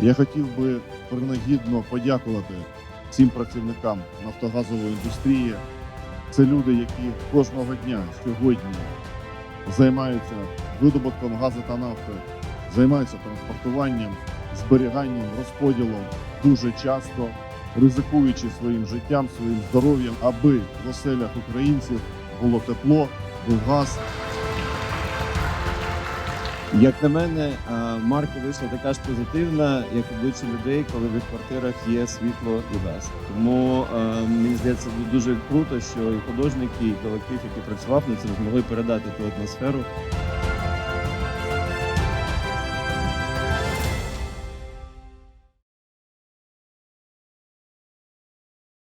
Я хотів би принагідно подякувати всім працівникам нафтогазової індустрії. Це люди, які кожного дня сьогодні займаються видобутком газу та нафти, займаються транспортуванням, зберіганням, розподілом дуже часто, ризикуючи своїм життям, своїм здоров'ям, аби в оселях українців було тепло, був газ. Як на мене, марка вийшла така ж позитивна, як обличчя людей, коли в їх квартирах є світло і газ. Тому мені здається, дуже круто, що і художники, і колектив, який працював над цим, змогли передати ту атмосферу.